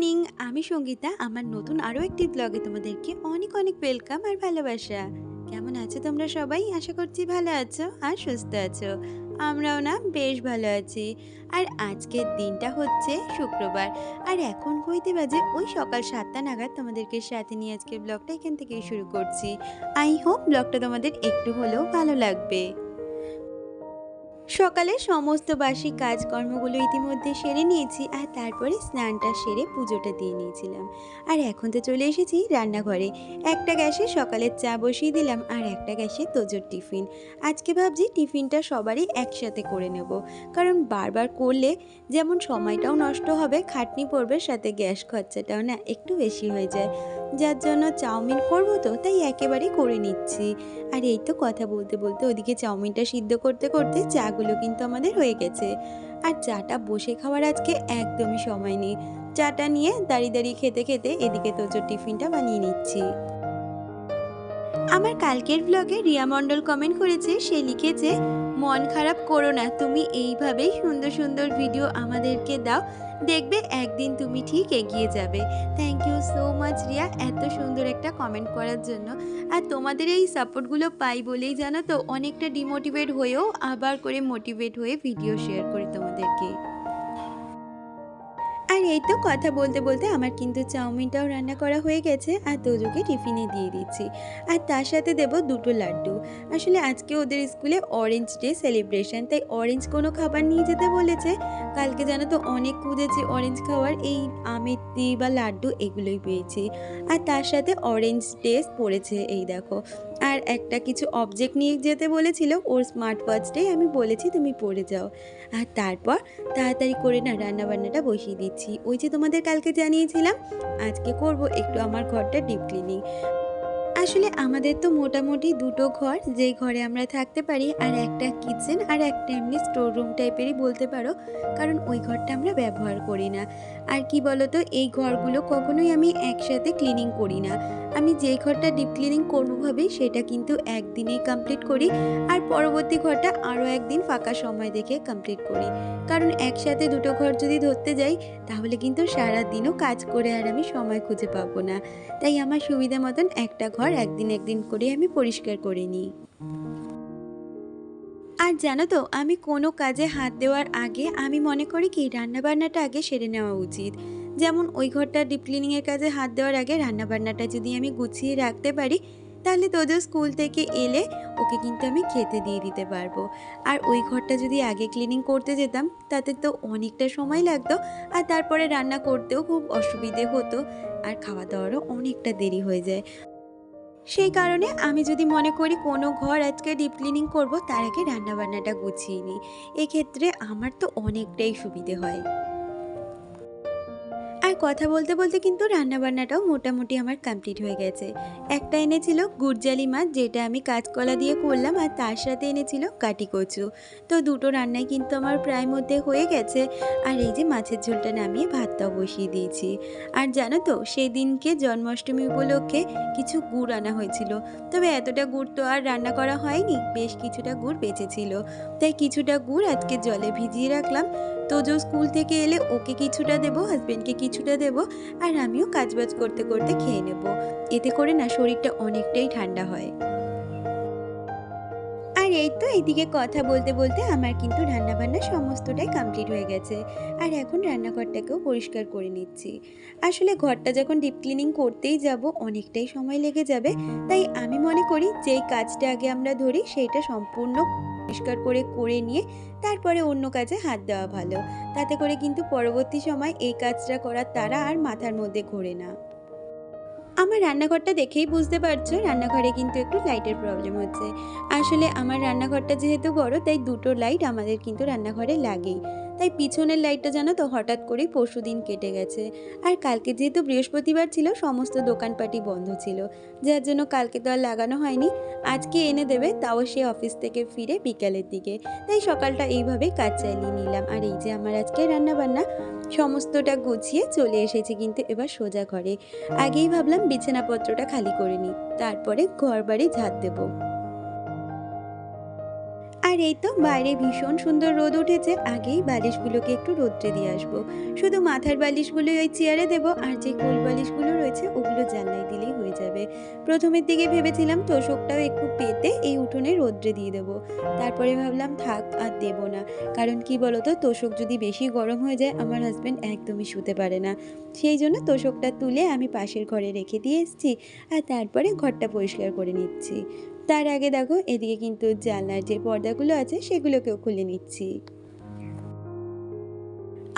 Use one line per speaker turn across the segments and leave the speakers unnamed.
Morning, আমি সঙ্গীতা, আমার নতুন আরও একটি ব্লগে তোমাদেরকে অনেক অনেক ওয়েলকাম আর ভালোবাসা। কেমন আছো তোমরা সবাই? আশা করছি ভালো আছো আর সুস্থ আছো। আমরাও না বেশ ভালো আছি। আর আজকের দিনটা হচ্ছে শুক্রবার। আর এখন হইতে বাজে ওই সকাল সাতটা নাগাদ তোমাদেরকে সাথে নিয়ে আজকের ব্লগটা এখান থেকেই শুরু করছি। আই হোপ ব্লগটা তোমাদের একটু হলেও ভালো লাগবে। সকালে সমস্ত বাসি কাজকর্মগুলো ইতিমধ্যে সেরে নিয়েছি আর তারপরে স্নানটা সেরে পুজোটা দিয়ে নিয়েছিলাম। আর এখন তো চলে এসেছি রান্নাঘরে। একটা গ্যাসে সকালের চা বসিয়ে দিলাম আর একটা গ্যাসে তোজোর টিফিন। আজকে ভাবছি টিফিনটা সবারই একসাথে করে নেব। কারণ বারবার করলে যেমন সময়টাও নষ্ট হবে, খাটনি পড়বে, সাথে গ্যাস খরচাটাও না একটু বেশি হয়ে যায়। যার জন্য চাউমিন করব তো, তাই একেবারেই করে নিচ্ছি। আর এই তো কথা বলতে বলতে ওদিকে চাউমিনটা সিদ্ধ করতে করতে চাগুলো কিন্তু আমাদের হয়ে গেছে। আর চাটা বসে খাওয়ার আজকে একদমই সময় নেই। চাটা নিয়ে দাঁড়িয়ে দাঁড়িয়ে খেতে খেতে এদিকে তোজোর টিফিনটা বানিয়ে নিচ্ছি। আমার কালকের ব্লগে রিয়া মণ্ডল কমেন্ট করেছে, সে লিখেছে, মন খারাপ করো না, তুমি এইভাবেই সুন্দর সুন্দর ভিডিও আমাদেরকে দাও। দেখবে একদিন তুমি ঠিক এগিয়ে যাবে। Thank you so much Riya, এত সুন্দর একটা কমেন্ট করার জন্য। আর তোমাদের এই সাপোর্টগুলো পাই বলেই জানো তো, অনেকটা ডিমোটিভেট হয়েও আবার করে মোটিভেট হয়ে ভিডিও শেয়ার করি তোমাদেরকে। এই তো কথা বলতে বলতে আমার কিন্তু চাউমিনটাও রান্না করা হয়ে গেছে আর তোজোকে টিফিনে দিয়ে দিচ্ছি। আর তার সাথে দেব দুটো লাড্ডু। আসলে আজকে ওদের স্কুলে অরেঞ্জ ডে সেলিব্রেশন তাই অরেঞ্জ কোনো খাবার নিয়ে যেতে বলেছে। কালকে জানো তো অনেক খুঁজেছি অরেঞ্জ খাওয়ার, এই আমেতি বা লাড্ডু এগুলোই পেয়েছি। আর তার সাথে অরেঞ্জ ড্রেস পরেছে এই দেখো। আর একটা কিছু অবজেক্ট নিয়ে যেতে বলেছিল, ওর স্মার্ট ওয়াচটাই আমি বলেছি তুমি পড়ে যাও। আর তারপর তাড়াতাড়ি করে না রান্নাবান্নাটা বসিয়ে দিচ্ছি। ওই যে তোমাদের কালকে জানিয়েছিলাম, আজকে করব একটু আমার ঘরটা ডিপ ক্লিনিং আসলে আমাদের তো মোটামুটি দুটো ঘর, যেই ঘরে আমরা থাকতে পারি, আর একটা কিচেন আর একটা এমনি স্টোর রুম টাইপেরই বলতে পারো, কারণ ওই ঘরটা আমরা ব্যবহার করি না। আর কি বলতো, এই ঘরগুলো কখনোই আমি একসাথে ক্লিনিং করি না। আমি যেই ঘরটা ডিপ ক্লিনিং ভাবি, সেটা কিন্তু একদিনেই কমপ্লিট করি আর পরবর্তী ঘরটা আরও একদিন ফাঁকা সময় দেখে কমপ্লিট করি। কারণ একসাথে দুটো ঘর যদি ধরতে যাই, তাহলে কিন্তু সারা দিনও কাজ করে আর আমি সময় খুঁজে পাবো না। তাই আমার সুবিধা মতন একটা ঘর একদিন একদিন করে আমি পরিষ্কার করে নিই। আর জানো তো, আমি কোনো কাজে হাত দেওয়ার আগে আমি মনে করি কি, রান্নাবান্নাটা আগে সেরে নেওয়া উচিত। যেমন ওই ঘরটা ডিপ ক্লিনিংয়ের কাজে হাত দেওয়ার আগে রান্নাবান্নাটা যদি আমি গুছিয়ে রাখতে পারি, তাহলে তোদের স্কুল থেকে এলে ওকে কিন্তু আমি খেতে দিয়ে দিতে পারব। আর ওই ঘরটা যদি আগে ক্লিনিং করতে যেতাম, তাতে তো অনেকটা সময় লাগতো আর তারপরে রান্না করতেও খুব অসুবিধে হতো আর খাওয়া দাওয়ারও অনেকটা দেরি হয়ে যায়। সেই কারণে আমি যদি মনে করি কোনো ঘর আজকে ডিপ ক্লিনিং করব, তার আগে রান্নাবান্নাটা গুছিয়ে নিই। এক্ষেত্রে আমার তো অনেকটাই সুবিধে হয়। কথা বলতে বলতে কিন্তু রান্নাবান্নাটাও মোটামুটি আমার কমপ্লিট হয়ে গেছে। একটা এনেছিল গুড়জালি মাছ, যেটা আমি কাঁচকলা দিয়ে করলাম আর তার সাথে এনেছিল কাটি কচু। তো দুটো রান্নাই কিন্তু আমার প্রায় মধ্যে হয়ে গেছে আর এই যে মাছের ঝোলটা নামিয়ে ভাতটাও বসিয়ে দিয়েছি। আর জানো তো সেই দিনকে জন্মাষ্টমী উপলক্ষে কিছু গুড় আনা হয়েছিল। তবে এতটা গুড় তো আর রান্না করা হয়নি, বেশ কিছুটা গুড় বেঁচেছিল। তাই কিছুটা গুড় আজকে জলে ভিজিয়ে রাখলাম। তোজো স্কুল থেকে এলে ওকে কিছুটা দেবো হাজব্যান্ডকে কিছুটা দেবো, আর আমিও কাজবাজ করতে করতে খেয়ে নেব। এতে করে না শরীরটা অনেকটাই ঠান্ডা হয়। আর এই তো এইদিকে কথা বলতে বলতে আমার কিন্তু রান্নাবান্না সমস্তটাই কমপ্লিট হয়ে গেছে। আর এখন রান্নাঘরটাকেও পরিষ্কার করে নিচ্ছি। আসলে ঘরটা যখন ডিপ ক্লিনিং করতেই যাব, অনেকটাই সময় লেগে যাবে। তাই আমি মনে করি যেই কাজটা আগে আমরা ধরি, সেইটা সম্পূর্ণ পরিষ্কার করে করে নিয়ে তারপরে অন্য কাজে হাত দেওয়া ভালো। তাতে করে কিন্তু পরবর্তী সময় এই কাজটা করার তারা আর মাথার মধ্যে ঘোরে না। আমার রান্নাঘরটা দেখেই বুঝতে পারছ, রান্নাঘরে কিন্তু একটু লাইটের প্রবলেম হচ্ছে। আসলে আমার রান্নাঘরটা যেহেতু বড়, তাই দুটো লাইট আমাদের কিন্তু রান্নাঘরে লাগেই। তাই পিছনের লাইটটা জানো তো হঠাৎ করেই পরশু দিন কেটে গেছে। আর কালকে যেহেতু বৃহস্পতিবার ছিল, সমস্ত দোকানপাটি বন্ধ ছিল। যার জন্য কালকে তো আর লাগানো হয়নি। আজকে এনে দেবে, তাও সে অফিস থেকে ফিরে বিকালের দিকে। তাই সকালটা এইভাবে কাজ চালিয়ে নিলাম। আর এই যে আমার আজকে রান্নাবান্না, সমস্তটা গুছিয়ে চলে এসেছি কিন্তু এবার সোজা ঘরে। আগেই ভাবলাম বিছানাপত্রটা খালি করে নিই, তারপরে ঘর বাড়ি ঝাঁট দেবো। আর এই তো বাইরে ভীষণ সুন্দর রোদ উঠেছে, আগেই বালিশগুলোকে একটু রোদ্রে দিয়ে আসব। শুধু মাথার বালিশগুলো ওই চেয়ারে দেবো, আর যে কোল বালিশগুলো রয়েছে ওগুলো জানলায় দিলেই হয়ে যাবে। প্রথমের দিকে ভেবেছিলাম তোষকটাও একটু পেতে এই উঠোনে রোদ্রে দিয়ে দেবো। তারপরে ভাবলাম, থাক, আর দেবো না। কারণ কি বলতো, তোষক যদি বেশি গরম হয়ে যায়, আমার হাজব্যান্ড একদমই শুতে পারে না। সেই জন্য তোষকটা তুলে আমি পাশের ঘরে রেখে দিয়ে এসেছি, আর তারপরে ঘরটা পরিষ্কার করে নিচ্ছি। তার আগে দেখো, এদিকে কিন্তু জানলার যে পর্দাগুলো আছে, সেগুলোকেও খুলে নিচ্ছি।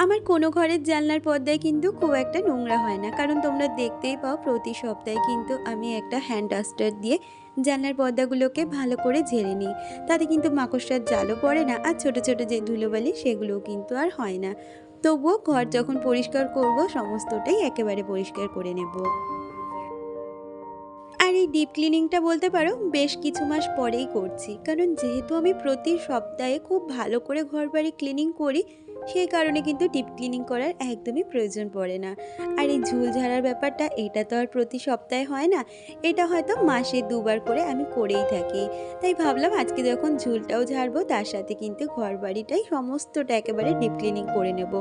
আমার কোনো ঘরের জানলার পর্দায় কিন্তু খুব একটা নোংরা হয় না, কারণ তোমরা দেখতেই পাও প্রতি সপ্তাহে কিন্তু আমি একটা হ্যান্ড ডাস্টার দিয়ে জানলার পর্দাগুলোকে ভালো করে ঝেড়ে নিই। তাতে কিন্তু মাকড়সার জালও পড়ে না, আর ছোট ছোট যে ধুলোবালি, সেগুলোও কিন্তু আর হয় না। তবুও ঘর যখন পরিষ্কার করব, সমস্তটাই একেবারে পরিষ্কার করে নেব। আর এই ডিপ ক্লিনিংটা বলতে পারো, বেশ কিছু মাস পরেই করছি। কারণ যেহেতু আমি প্রতি সপ্তাহে খুব ভালো করে ঘর বাড়ি ক্লিনিং করি, সেই কারণে কিন্তু ডিপ ক্লিনিং করার একদমই প্রয়োজন পড়ে না। আর এই ঝুল ঝাড়ার ব্যাপারটা, এটা তো আর প্রতি সপ্তাহে হয় না, এটা হয়তো মাসে দুবার করে আমি করেই থাকি। তাই ভাবলাম আজকে যখন ঝুলটাও ঝাড়বো, তার সাথে কিন্তু ঘর বাড়িটাই সমস্তটা একেবারে ডিপ ক্লিনিং করে নেব।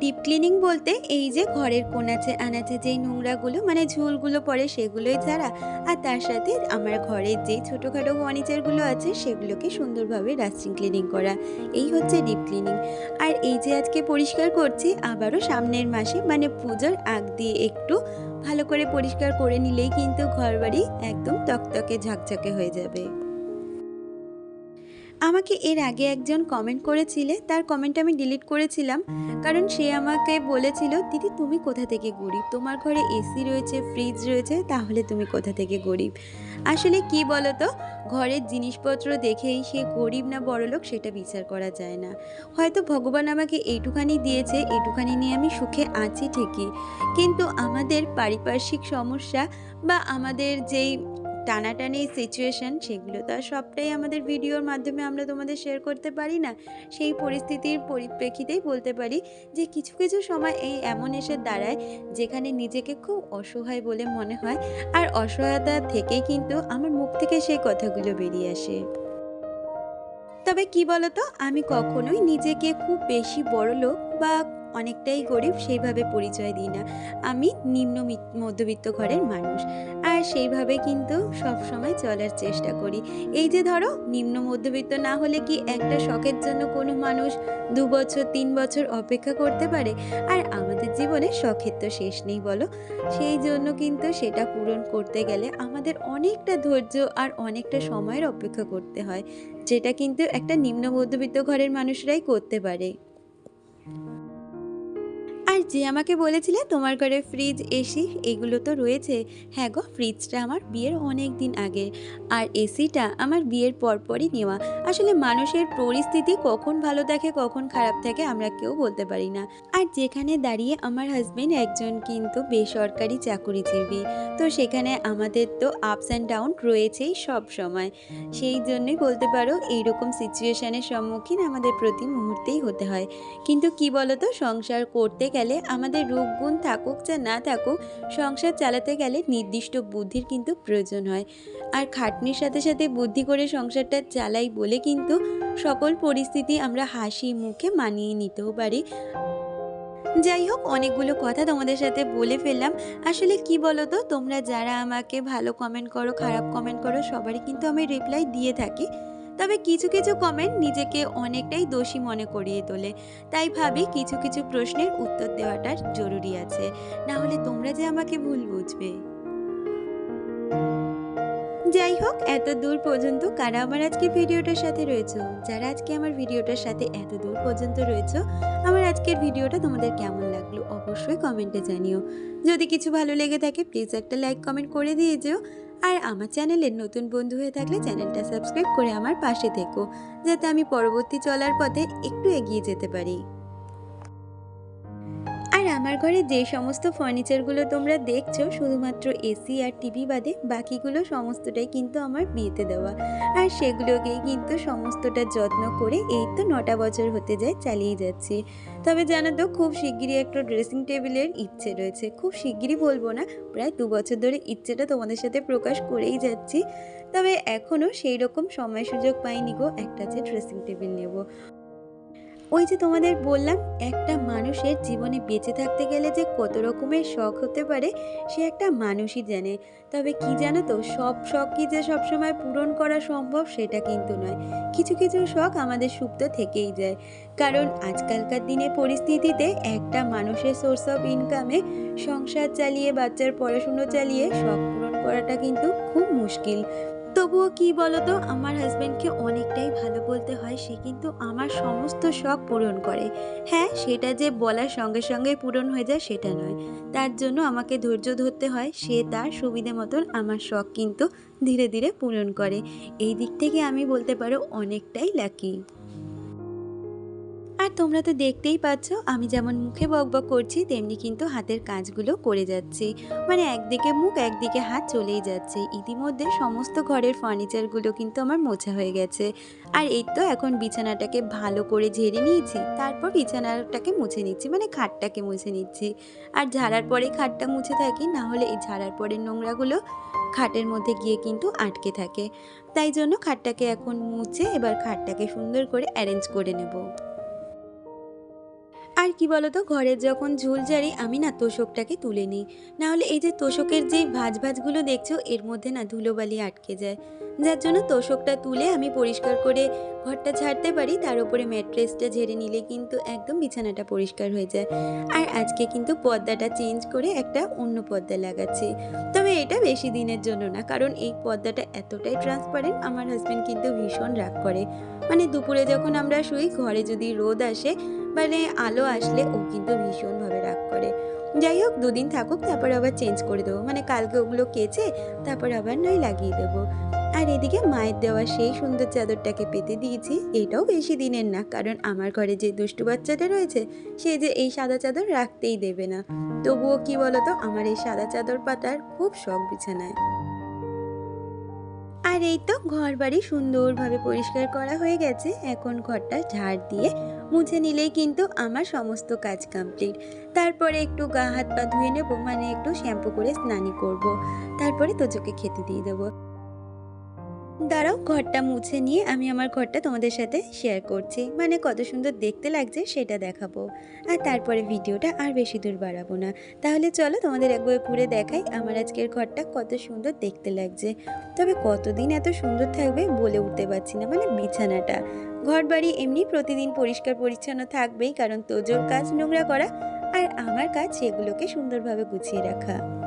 ডিপ ক্লিনিং বলতে এই যে ঘরের কোনাচে আনাচে যেই নোংরাগুলো মানে ঝুলগুলো পড়ে সেগুলোই ছাড়া আর তার সাথে আমার ঘরের যেই ছোটোখাটো ফার্নিচারগুলো আছে, সেগুলোকে সুন্দরভাবে ডাস্টিং ক্লিনিং করা। এই হচ্ছে ডিপ ক্লিনিং আর এই যে আজকে পরিষ্কার করছি, আবারও সামনের মাসে মানে পুজোর আগ দিয়ে একটু ভালো করে পরিষ্কার করে নিলেই কিন্তু ঘরবাড়ি একদম তকতকে ঝকঝকে হয়ে যাবে। আমাকে এর আগে একজন কমেন্ট করেছিলে, তার কমেন্ট আমি ডিলিট করেছিলাম, কারণ সে আমাকে বলেছিল, দিদি, তুমি কোথা থেকে গরিব? তোমার ঘরে এসি রয়েছে ফ্রিজ রয়েছে, তাহলে তুমি কোথা থেকে গরিব? আসলে কি বলো তো ঘরের জিনিসপত্র দেখেই সে গরিব না বড়লোক, সেটা বিচার করা যায় না। হয়তো ভগবান আমাকে এইটুখানি দিয়েছে, এইটুখানি নিয়ে আমি সুখে আছি ঠিকই। কিন্তু আমাদের পারিপার্শ্বিক সমস্যা বা আমাদের যেই টানাটানি সিচুয়েশান সেগুলো তো আর সবটাই আমাদের ভিডিওর মাধ্যমে আমরা তোমাদের শেয়ার করতে পারি না। সেই পরিস্থিতির পরিপ্রেক্ষিতেই বলতে পারি যে কিছু কিছু সময় এই এমন এসে দাঁড়ায় যেখানে নিজেকে খুব অসহায় বলে মনে হয়। আর অসহায়তা থেকেই কিন্তু আমার মুখ থেকে সেই কথাগুলো বেরিয়ে আসে। তবে কি বলতো? আমি কখনোই নিজেকে খুব বেশি বড় লোক বা অনেকটাই গরিব, সেইভাবে পরিচয় দিই না। আমি নিম্ন মধ্যবিত্ত ঘরের মানুষ। আর সেইভাবে কিন্তু সব সময় চলার চেষ্টা করি। এই যে ধরো, নিম্ন মধ্যবিত্ত না হলে কি একটা শখের জন্য কোনো মানুষ দু বছর, তিন বছর অপেক্ষা করতে পারে? আর আমাদের জীবনে শখের তো শেষ নেই, বলো? সেই জন্য কিন্তু সেটা পূরণ করতে গেলে আমাদের অনেকটা ধৈর্য আর অনেকটা সময়ের অপেক্ষা করতে হয়, যেটা কিন্তু একটা নিম্ন মধ্যবিত্ত ঘরের মানুষরাই করতে পারে। যে আমাকে বলেছিলে তোমার ঘরে ফ্রিজ এসি এগুলো তো রয়েছে। হ্যাঁ গো ফ্রিজটা আমার বিয়ের অনেক দিন আগে। আর এসিটা আমার বিয়ের পরপরই নেওয়া। আসলে মানুষের পরিস্থিতি কখন ভালো থাকে কখন খারাপ থাকে আমরা কেউ বলতে পারি না। আর যেখানে দাঁড়িয়ে আমার হাজবেন্ড একজন কিন্তু বেসরকারি চাকুরিজীবী। তো সেখানে আমাদের তো আপস অ্যান্ড ডাউন রয়েছেই সব সময়। সেই জন্যই বলতে পারো এইরকম সিচুয়েশানের সম্মুখীন আমাদের প্রতি মুহূর্তেই হতে হয়। কিন্তু কি বলতো, সংসার করতে গেলে আমাদের রূপগুণ থাকুক যা না থাকুক, সংসার চালাতে গেলে নির্দিষ্ট বুদ্ধির কিন্তু প্রয়োজন হয়। আর খাটনির সাথে সাথে বুদ্ধি করে সংসারটা চালাই বলে কিন্তু সকল পরিস্থিতি আমরা হাসি মুখে মানিয়ে নিতেও পারি। যাই হোক, অনেকগুলো কথা তোমাদের সাথে বলে ফেললাম। আসলে কি বলো তো তোমরা যারা আমাকে ভালো কমেন্ট করো, খারাপ কমেন্ট করো, সবারই কিন্তু আমি রিপ্লাই দিয়ে থাকি। তবে কিছু কিছু কমেন্ট নিজেকে অনেকটাই দোষী মনে করিয়ে তোলে। তাই ভাবি কিছু কিছু প্রশ্নের উত্তর দেওয়াটা জরুরি আছে। না হলে তোমরা যে আমাকে ভুল বুঝবে। যাই হোক এত দূর পর্যন্ত কারা আমার আজকে ভিডিওটার সাথে রয়েছে? যারা আজকে আমার ভিডিওটার সাথে এত দূর পর্যন্ত রয়েছে, আমার আজকের ভিডিওটা তোমাদের কেমন লাগল অবশ্যই কমেন্টে জানিও। যদি কিছু ভালো লেগে থাকে প্লিজ একটা লাইক কমেন্ট করে দিয়ে যেও। আর আমার চ্যানেলের নতুন বন্ধু হয়ে থাকলে চ্যানেলটা সাবস্ক্রাইব করে আমার পাশে থেকো, যাতে আমি পরবর্তী চলার পথে একটু এগিয়ে যেতে পারি। আর আমার ঘরে যে সমস্ত ফার্নিচারগুলো তোমরা দেখছ, শুধুমাত্র এসি আর টিভি বাদে বাকিগুলো সমস্তটাই কিন্তু আমার বিয়েতে দেওয়া। আর সেগুলোকেই কিন্তু সমস্তটা যত্ন করে এই তো নটা বছর হতে যায় চালিয়ে যাচ্ছি। তবে জানো তো, খুব শিগগিরই একটা ড্রেসিং টেবিলের ইচ্ছে রয়েছে। খুব শিগগিরই বলব না, প্রায় দু বছর ধরে ইচ্ছেটা তোমাদের সাথে প্রকাশ করেই যাচ্ছি। তবে এখনও সেই রকম সময় সুযোগ পাইনি গো একটা যে ড্রেসিং টেবিল নেব। ওই যে তোমাদের বললাম, একটা মানুষের জীবনে বেঁচে থাকতে গেলে যে কত রকমের শখ হতে পারে, সে একটা মানুষই জানে। তবে কি জানো তো, সব শখ কি যে সবসময় পূরণ করা সম্ভব সেটা কিন্তু নয়। কিছু কিছু শখ আমাদের সুপ্ত থেকেই যায়। কারণ আজকালকার দিনে পরিস্থিতিতে একটা মানুষের সোর্স অফ ইনকামে সংসার চালিয়ে, বাচ্চার পড়াশুনো চালিয়ে শখ পূরণ করাটা কিন্তু খুব মুশকিল। তবুও কি বলতো, আমার হাজব্যান্ডকে অনেকটাই ভালো বলতে হয়, সে কিন্তু আমার সমস্ত শখ পূরণ করে। হ্যাঁ সেটা যে বলার সঙ্গে সঙ্গে পূরণ হয়ে যায়, সেটা নয়। তার জন্য আমাকে ধৈর্য ধরতে হয়, সে তার সুবিধে মতন আমার শখ কিন্তু ধীরে ধীরে পূরণ করে। এই দিক থেকে আমি বলতে পারো, অনেকটাই লাকি আর তোমরা তো দেখতেই পাচ্ছ, আমি যেমন মুখে বকবক করছি, তেমনি কিন্তু হাতের কাজগুলো করে যাচ্ছি। মানে একদিকে মুখ, একদিকে হাত চলেই যাচ্ছে। ইতিমধ্যে সমস্ত ঘরের ফার্নিচারগুলো কিন্তু আমার মোছা হয়ে গেছে। আর এই তো এখন বিছানাটাকে ভালো করে ঝেড়ে নিয়েছি, তারপর বিছানাটাকে মুছে নিচ্ছি মানে খাটটাকে মুছে নিচ্ছি। আর ঝাড়ার পরে খাটটা মুছে থাকি, না হলে এই ঝাড়ার পরে নোংরাগুলো খাটের মধ্যে গিয়ে কিন্তু আটকে থাকে। তাই জন্য খাটটাকে এখন মুছে, এবার খাটটাকে সুন্দর করে অ্যারেঞ্জ করে নেব। আর কি বলতো, ঘরের যখন ঝুল ঝাড়ি আমি না তোষকটাকে তুলে নিই। নাহলে এই যে তোষকের যে ভাজ ভাজগুলো দেখছ, এর মধ্যে না ধুলোবালি আটকে যায়। যার জন্য তোষকটা তুলে আমি পরিষ্কার করে ঘরটা ছাড়তে পারি, তার উপরে ম্যাট্রেসটা ঝেড়ে নিলে কিন্তু একদম বিছানাটা পরিষ্কার হয়ে যায়। আর আজকে কিন্তু পর্দাটা চেঞ্জ করে একটা অন্য পর্দা লাগাচ্ছি। তবে এটা বেশি দিনের জন্য না, কারণ এই পর্দাটা এতটাই ট্রান্সপারেন্ট আমার হাজব্যান্ড কিন্তু ভীষণ রাগ করে। মানে দুপুরে যখন আমরা শুই, ঘরে যদি রোদ আসে মানে আলো আসলে ও কিন্তু ভীষণভাবে রাগ করে। যাই হোক, দুদিন থাকুক, তারপর আবার চেঞ্জ করে দেবো। মানে কালকে ওগুলো কেচে, তারপর আবার নয় লাগিয়ে দেবো। আর এদিকে মায়ের দেওয়া সেই সুন্দর চাদরটাকে পেতে দিয়েছি, এটাও বেশি দিনের না, কারণ আমার ঘরে যে দুষ্টু বাচ্চাটা রয়েছে, সে যে এই সাদা চাদর রাখতেই দেবে না। তবুও কি বলতো, আমার এই সাদা চাদর পাতার খুব শখ বিছানায়। আর এই তো ঘর বাড়ি সুন্দরভাবে পরিষ্কার করা হয়ে গেছে, এখন ঘরটা ঝাড় দিয়ে মুছে নিলেই কিন্তু আমার সমস্ত কাজ কমপ্লিট তারপরে একটু গা হাত পা ধুয়ে নেব মানে একটু শ্যাম্পু করে স্নানি করব। তারপরে তোজোকে খেতে দিয়ে দেবো। দাঁড়াও, ঘরটা মুছে নিয়ে আমি আমার ঘরটা তোমাদের সাথে শেয়ার করছি। মানে কত সুন্দর দেখতে লাগছে, সেটা দেখাবো। আর তারপরে ভিডিওটা আর বেশি দূর বাড়াবো না। তাহলে চলো তোমাদের একবার ঘুরে দেখাই আমার আজকের ঘরটা কত সুন্দর দেখতে লাগছে। তবে কতদিন এত সুন্দর থাকবে বলে উঠতে পারছি না মানে বিছানাটা। ঘর বাড়ি এমনি প্রতিদিন পরিষ্কার পরিচ্ছন্ন থাকবেই, কারণ তোজোর কাজ নোংরা করা আর আমার কাজ সেগুলোকে সুন্দরভাবে গুছিয়ে রাখা।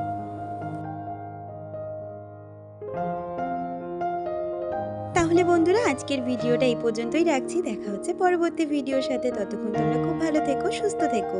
বন্ধুরা, আজকের ভিডিওটা এই পর্যন্তই রাখছি। দেখা হচ্ছে পরবর্তী ভিডিওর সাথে। ততক্ষণ তোমরা খুব ভালো থেকো, সুস্থ থেকো।